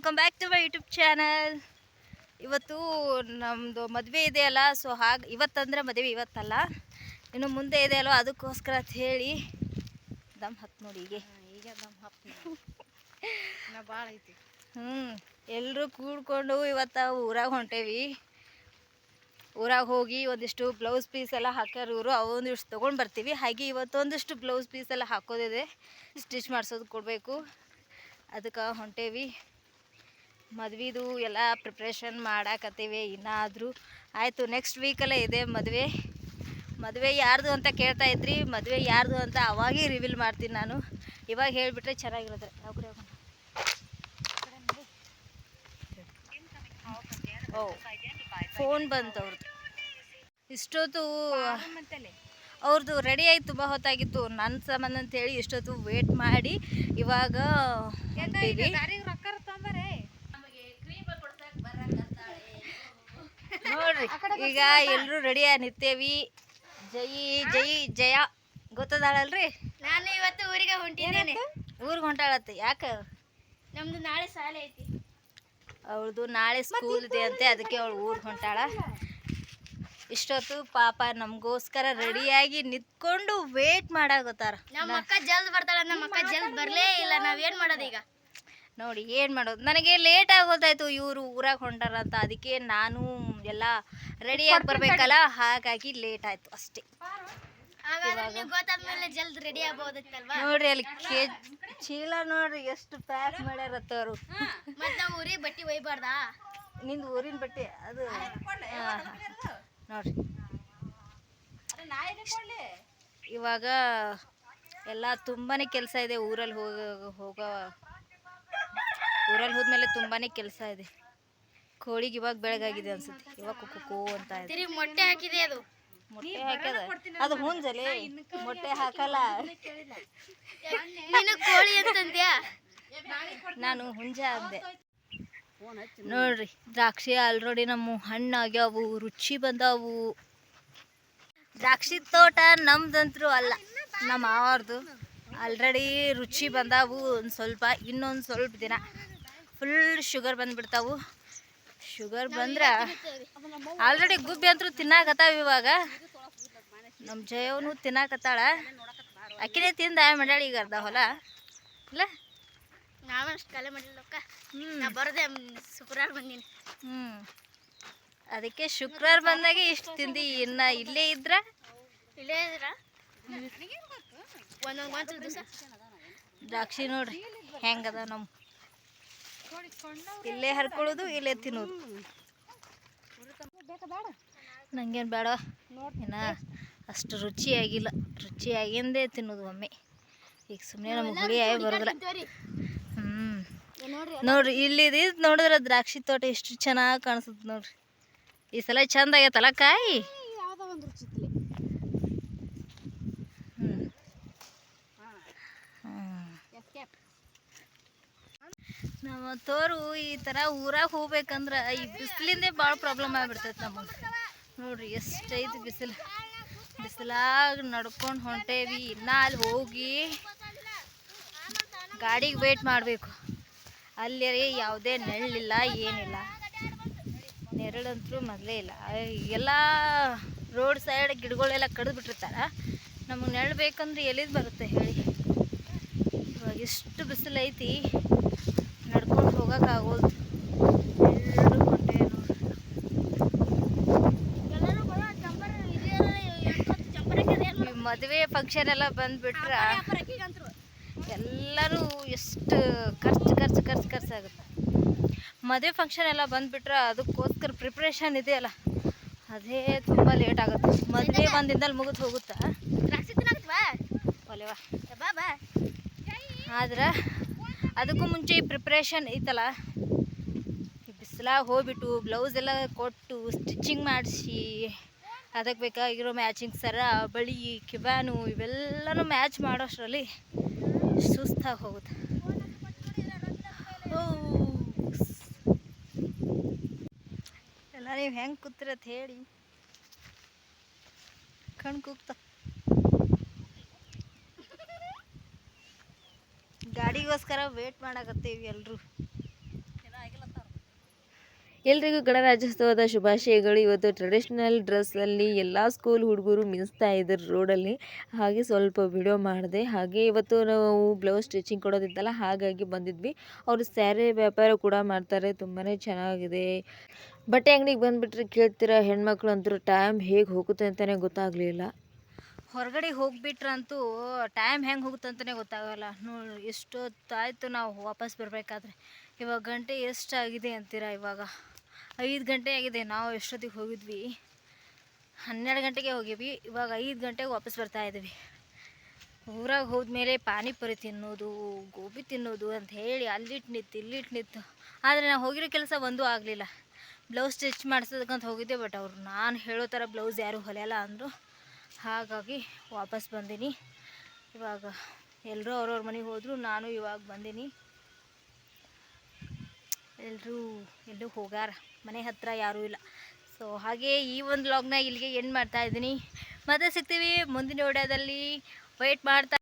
Welcome back to my YouTube channel ಇವತ್ತು ನಮ್ಮದು ಮದುವೆ ಇದೆಯಲ್ಲ ಸೊ ಹಾಗೆ ಇವತ್ತಂದರೆ ಮದುವೆ ಇವತ್ತಲ್ಲ. ಇನ್ನು ಮುಂದೆ ಇದೆಯಲ್ಲ ಅದಕ್ಕೋಸ್ಕರ ಅಂತ ಹೇಳಿ ದಮ್ ಹತ್ತು ನೋಡಿ ಹೀಗೆ. ಈಗ ದಮ್ ಹತ್ತು ಭಾಳ ಐತಿ. ಹ್ಞೂ ಎಲ್ಲರೂ ಕೂಡ್ಕೊಂಡು ಇವತ್ತು ಊರಾಗ ಹೊಂಟೇವಿ. ಊರಾಗ ಹೋಗಿ ಒಂದಿಷ್ಟು ಬ್ಲೌಸ್ ಪೀಸ್ ಎಲ್ಲ ಹಾಕ್ಯಾರ ಇವರು ಅವೊಂದಿಷ್ಟು ತೊಗೊಂಡು ಬರ್ತೀವಿ. ಹಾಗೆ ಇವತ್ತೊಂದಿಷ್ಟು ಬ್ಲೌಸ್ ಪೀಸ್ ಎಲ್ಲ ಹಾಕೋದಿದೆ. ಸ್ಟಿಚ್ ಮಾಡಿಸೋದು ಕೊಡಬೇಕು. ಅದಕ್ಕೆ ಹೊಂಟೇವಿ. ಮದ್ವೆದು ಎಲ್ಲ ಪ್ರಿಪ್ರೇಷನ್ ಮಾಡಾಕತ್ತೀವಿ, ಇನ್ನಾದರೂ. ಆಯಿತು ನೆಕ್ಸ್ಟ್ ವೀಕಲ್ಲೇ ಇದೆ ಮದುವೆ. ಮದುವೆ ಯಾರ್ದು ಅಂತ ಕೇಳ್ತಾ ಇದ್ರಿ, ಮದುವೆ ಯಾರ್ದು ಅಂತ ಅವಾಗೇ ರಿವೀಲ್ ಮಾಡ್ತೀನಿ ನಾನು. ಇವಾಗ ಹೇಳಿಬಿಟ್ರೆ ಚೆನ್ನಾಗಿರುತ್ತೆ? ಓ ಫೋನ್ ಬಂತು ಅವ್ರದ್ದು ಇಷ್ಟೊತ್ತು ಅವ್ರದ್ದು ರೆಡಿ ಆಯ್ತು, ತುಂಬ ಹೊತ್ತಾಗಿತ್ತು. ನನ್ನ ಸಂಬಂಧ ಅಂತ ಹೇಳಿ ಇಷ್ಟೊತ್ತು ವೇಟ್ ಮಾಡಿ ಇವಾಗ ನೋಡ್ರಿ ಈಗ ಎಲ್ಲರೂ ರೆಡಿ ನಿಂತೇವಿ ಜೈ ಜೈ ಜಯ ಗೊತ್ತದಾಳಲ್ರಿ? ನಾನು ಇವತ್ತು ಊರಿಗೆ ಹೊಂಟಿದ್ದೇನೆ. ಊರಿಗೆ ಹೊಂಟಾಳತ್ತೆ ಯಾಕೆ? ನಮ್ದು ನಾಳೆ ಶಾಲೆ ಐತಿ. ಅವಳದು ನಾಳೆ ಸ್ಕೂಲ್ ಇದೆ ಅಂತೆ ಅದಕ್ಕೆ ಅವಳು ಊರಿಗೆ ಹೊಂಟಾಳ. ಇಷ್ಟೊತ್ತು ಪಾಪ ನಮಗೋಸ್ಕರ ರೆಡಿಯಾಗಿ ನಿತ್ಕೊಂಡು ವೇಟ್ ಮಾಡಾಕತ್ತಾರ ನಮ್ಮ ಅಕ್ಕ ಜಲ್ದ್ ಬರ್ತಾಳ ನಮ್ಮ ಅಕ್ಕ ಜಲ್ದ್ ಬರಲೇ ಇಲ್ಲ ನಾವೇನ್ ಮಾಡೋದು ಈಗ? ನೋಡಿ ಏನು ಮಾಡೋದು? ನನಗೆ ಲೇಟ್ ಆಗೋದಾಯ್ತು ಇವರು ಊರಾಗ ಹೊಂಟಾರ ಅಂತ. ಅದಕ್ಕೆ ನಾನು ಎಲ್ಲ ರೆಡಿಯಾಗಿ ಬರಬೇಕಲ್ಲ? ಹಾಗಾಗಿ ಲೇಟ್ ಆಯ್ತು ಅಷ್ಟೇ. ನೋಡ್ರಿ ಅಲ್ಲಿ ಕೆ ಚೀಲ ನೋಡ್ರಿ ಎಷ್ಟು ಪ್ಯಾಕ್ ಮಾಡ್ಯಾರತ್ತ ಅವರು. ಊರಿಗೆ ಬಟ್ಟಿ ಒಯ್ಬಾರ್ದಾ? ನಿಂದು ಊರಿನ ಬಟ್ಟೆ ಅದು. ನೋಡ್ರಿ. ಇವಾಗ ಎಲ್ಲ ತುಂಬಾನೇ ಕೆಲಸ ಇದೆ ಊರಲ್ಲಿ ಹೋಗ ಹೋಗೋ ಊರಲ್ಲಿ ಹೋದ್ಮೇಲೆ ತುಂಬಾನೇ ಕೆಲಸ ಇದೆ. ಕೋಳಿಗೆ ಇವಾಗ ಬೆಳಗಾಗಿದೆ ಅನ್ಸುತ್ತೆ. ಇವಾಗ ಕುಕ್ಕು ಕೋ ಅಂತ ಇದೆ. ಮೊಟ್ಟೆ ಹಾಕಿದೆ ಅದು. ಮೊಟ್ಟೆ ಹಾಕಿದೆ ಅದು ಹುಂಜಲಿ ಮೊಟ್ಟೆ ಹಾಕಲ್ಲ. ನೀನು ಕೋಳಿ ಅಂತಂದ್ಯಾ? ನಾನು ಹುಂಜ ಅಂದೆ ನೋಡ್ರಿ ದ್ರಾಕ್ಷಿ ಆಲ್ರೆಡಿ ನಮ್ಮ ಹಣ್ಣಾಗ್ಯಾವು ರುಚಿ ಬಂದಾವು. ದ್ರಾಕ್ಷಿ ತೋಟ ನಮ್ದಂತ್ರು ಅಲ್ಲ ನಮ್ಮ ಮಾವಾರ್ದು. ಆಲ್ರೆಡಿ ರುಚಿ ಬಂದಾವು ಒಂದು ಸ್ವಲ್ಪ ಇನ್ನೊಂದು ಸ್ವಲ್ಪ ದಿನ. ಫುಲ್ ಶುಗರ್ ಬಂದ್ಬಿಡ್ತಾವು. ಶುಗರ್ ಬಂದ್ರೆ ಆಲ್ರೆಡಿ ಗುಬ್ಬಿ ಅಂತೂ ತಿನ್ನಾಕತ್ತಾವ ಇವಾಗ. ನಮ್ಮ ಜಯವನು ತಿನ್ನಾಕತ್ತಾಳ. ಅಕ್ಕಿನೇ ತಿಂದ ಮಂಡಳಿ ಈಗ ಅರ್ಧ ಹೊಲ. ಇಲ್ಲ? ನಾವಷ್ಟು ಕಲೆ ಮಾಡಿಲ್ಲಕ್ಕ. ಹ್ಞೂ ನಾ ಬರ್ದೆ ಶುಕ್ರವಾರ ಬಂದೀನಿ. ಹ್ಞೂ ಅದಕ್ಕೆ ಶುಕ್ರವಾರ ಬಂದಾಗ ಇಷ್ಟು ತಿಂದು ಇನ್ನ ಇಲ್ಲೇ ಇದ್ರ? ಇಲ್ಲೇ ಇದ್ರ? ಒಂದೊಂದು ದಿವಸ. ದ್ರಾಕ್ಷಿ ನೋಡ್ರಿ. ಹೆಂಗದ ನಮ್ಮ ಇಲ್ಲೇ ಹರ್ಕೊಳ್ಳೋದು, ಇಲ್ಲೇ ತಿನ್ನೋದು. ನಂಗೇನು ಬೇಡ. ಇನ್ನ ಅಷ್ಟು ರುಚಿಯಾಗಿಲ್ಲ. ರುಚಿಯಾಗಿಂದೇ ತಿನ್ನೋದು ಒಮ್ಮೆ. ಈಗ ಸುಮ್ಮನೆ ನಮ್ಗೆ ಹುಳಿ ಬರೋದ್ರ ಹ್ಞೂ ನೋಡ್ರಿ ನೋಡ್ರಿ ಇಲ್ಲಿ ಇದು ನೋಡಿದ್ರೆ ದ್ರಾಕ್ಷಿ ತೋಟ ಎಷ್ಟು ಚೆನ್ನಾಗಿ ಕಾಣಿಸುತ್ತೆ ನೋಡ್ರಿ. ಈ ಸಲ ಚಂದ ಆಗೈತಲ್ಲ ಕಾಯಿ? ನಮ್ಮ ತೋರು ಈ ಥರ ಊರಾಗ ಹೋಗ್ಬೇಕಂದ್ರೆ ಈ ಬಿಸಿಲಿಂದೇ ಭಾಳ ಪ್ರಾಬ್ಲಮ್ ಆಗಿಬಿಡ್ತೈತೆ ನಮಗೆ. ನೋಡ್ರಿ ಎಷ್ಟೈತಿ ಬಿಸಿಲು. ಬಿಸಿಲಾಗ ನಡ್ಕೊಂಡು ಹೊಂಟೇವಿ, ಇನ್ನ ಅಲ್ಲಿ ಹೋಗಿ ಗಾಡಿಗೆ ವೇಟ್ ಮಾಡಬೇಕು. ಅಲ್ಲಿ ಯಾವುದೇ ನೆರಳಿಲ್ಲ, ಏನಿಲ್ಲ. ನೆರಳಂತೂ ಮೊದಲೇ ಇಲ್ಲ. ಎಲ್ಲ ರೋಡ್ ಸೈಡ್ ಗಿಡಗಳೆಲ್ಲ ಕಡಿದು ಬಿಟ್ಟಿರ್ತಾರೆ ನಮಗೆ ನೆರಳು ಬೇಕಂದ್ರೆ ಎಲ್ಲಿದು ಬರುತ್ತೆ ಹೇಳಿ. ಇವಾಗ ಎಷ್ಟು ಬಿಸಿಲೈತಿ. ನಡ್ಕೊಂಡು ಹೋಗೋಕ್ಕಾಗೋದು. ಈ ಮದುವೆ ಫಂಕ್ಷನ್ ಎಲ್ಲ ಬಂದ್ಬಿಟ್ರೆ ಎಲ್ಲರೂ ಎಷ್ಟು ಖರ್ಚು ಖರ್ಚು ಖರ್ಚು ಖರ್ಚಾಗುತ್ತೆ ಮದುವೆ ಫಂಕ್ಷನ್ ಎಲ್ಲ ಬಂದ್ಬಿಟ್ರೆ ಅದಕ್ಕೋಸ್ಕರ ಪ್ರಿಪ್ರೇಷನ್ ಇದೆಯಲ್ಲ ಅದೇ ತುಂಬ ಲೇಟ್ ಆಗುತ್ತೆ. ಮದುವೆ ಒಂದು ದಿನದಲ್ಲಿ ಮುಗಿದು ಹೋಗುತ್ತಾ? ಆದ್ರೆ ಅದಕ್ಕೂ ಮುಂಚೆ ಈ ಪ್ರಿಪ್ರೇಷನ್ ಐತಲ್ಲ ಈ ಬಿಸಿಲಾಗ ಹೋಗ್ಬಿಟ್ಟು ಬ್ಲೌಸ್ ಎಲ್ಲ ಕೊಟ್ಟು ಸ್ಟಿಚಿಂಗ್ ಮಾಡಿಸಿ, ಅದಕ್ಕೆ ಬೇಕಾಗಿರೋ ಮ್ಯಾಚಿಂಗ್ ಸರ, ಬಳಿ ಕಿವ್ಯಾನು ಇವೆಲ್ಲನೂ ಮ್ಯಾಚ್ ಮಾಡೋಷ್ಟರಲ್ಲಿ ಸುಸ್ತಾಗಿ ಹೋಗುತ್ತೆ. ಎಲ್ಲ ನೀವು ಹೆಂಗೆ ಕೂತಿರತ್ತೆ ಹೇಳಿ ಕಣ್ ಕೂಗ್ತ ಗಾಡಿಗೋಸ್ಕರ ವೇಟ್ ಮಾಡಕತ್ತೀವಿ ಎಲ್ಲರೂ ಎಲ್ರಿಗೂ ಗಣರಾಜ್ಯೋತ್ಸವದ ಶುಭಾಶಯಗಳು. ಇವತ್ತು ಟ್ರೆಡಿಷ್ನಲ್ ಡ್ರೆಸ್ಸಲ್ಲಿ ಎಲ್ಲ ಸ್ಕೂಲ್ ಹುಡುಗರು ಮಿನಿಸ್ತಾ ಇದ್ದರು ರೋಡಲ್ಲಿ ಹಾಗೆ ಸ್ವಲ್ಪ ವಿಡಿಯೋ ಮಾಡಿದೆ. ಹಾಗೆ ಇವತ್ತು ನಾವು ಬ್ಲೌಸ್ ಸ್ಟಿಚಿಂಗ್ ಕೊಡೋದಿತ್ತಲ್ಲ, ಹಾಗಾಗಿ ಬಂದಿದ್ವಿ. ಅವರು ಸ್ಯಾರಿ ವ್ಯಾಪಾರ ಕೂಡ ಮಾಡ್ತಾರೆ ತುಂಬಾ ಚೆನ್ನಾಗಿದೆ. ಬಟ್ಟೆ ಅಂಗಡಿಗೆ ಬಂದುಬಿಟ್ರೆ ಕೇಳ್ತೀರ ಹೆಣ್ಮಕ್ಳು ಅಂತೂ ಟೈಮ್ ಹೇಗೆ ಹೋಗುತ್ತೆ ಅಂತಲೇ ಗೊತ್ತಾಗಲಿಲ್ಲ. ಹೊರಗಡೆ ಹೋಗ್ಬಿಟ್ರಂತೂ ಟೈಮ್ ಹೆಂಗೆ ಹೋಗುತ್ತಂತಲೇ ಗೊತ್ತಾಗಲ್ಲ. ನೋಡಿ, ಎಷ್ಟೊತ್ತಾಯಿತು ನಾವು ವಾಪಸ್ ಬರಬೇಕಾದ್ರೆ. ಇವಾಗ ಗಂಟೆ ಎಷ್ಟಾಗಿದೆ ಅಂತೀರಾ ಇವಾಗ? ಐದು ಗಂಟೆ ಆಗಿದೆ, ನಾವು ಎಷ್ಟೊತ್ತಿಗೆ ಹೋಗಿದ್ವಿ? ಹನ್ನೆರಡು ಗಂಟೆಗೆ ಹೋಗಿವಿ ಇವಾಗ ಐದು ಗಂಟೆಗೆ ವಾಪಸ್ ಬರ್ತಾ ಇದ್ದೀವಿ. ಊರಾಗ ಹೋದ್ಮೇಲೆ ಪಾನಿಪುರಿ ತಿನ್ನೋದು, ಗೋಬಿ ತಿನ್ನೋದು ಅಂತ ಹೇಳಿ ಅಲ್ಲಿಟ್ಟು ನಿಂತು ಇಲ್ಲಿಟ್ಟು ನಿಂತು. ಆದರೆ ನಾವು ಹೋಗಿರೋ ಕೆಲಸ ಒಂದೂ ಆಗಲಿಲ್ಲ. ಬ್ಲೌಸ್ ಸ್ಟಿಚ್ ಮಾಡಿಸೋದಕ್ಕಂತ ಹೋಗಿದ್ದೆ, ಬಟ್ ಅವರು ನಾನು ಹೇಳೋ ಥರ ಬ್ಲೌಸ್ ಯಾರೂ ಹೊಲೆಯಲ್ಲ ಅಂದರು. ಹಾಗಾಗಿ ವಾಪಸ್ ಬಂದೀನಿ. ಇವಾಗ ಎಲ್ಲರೂ ಅವ್ರವ್ರ ಮನೆಗೆ ಹೋದರು, ನಾನು ಇವಾಗ ಬಂದೀನಿ. ಎಲ್ಲರೂ ಎಲ್ಲೂ ಹೋಗ್ಯಾರ, ಮನೆ ಹತ್ರ ಯಾರೂ ಇಲ್ಲ. ಸೊ ಹಾಗೆ ಈ ಒಂದು ಲಾಗ್ನ ಇಲ್ಲಿಗೆ ಎಂಡ್ ಮಾಡ್ತಾ ಇದ್ದೀನಿ. ಮತ್ತೆ ಸಿಗ್ತೀವಿ ಮುಂದಿನ ವಿಡಿಯೋದಲ್ಲಿ ವೆಯ್ಟ್ ಮಾಡ್ತಾ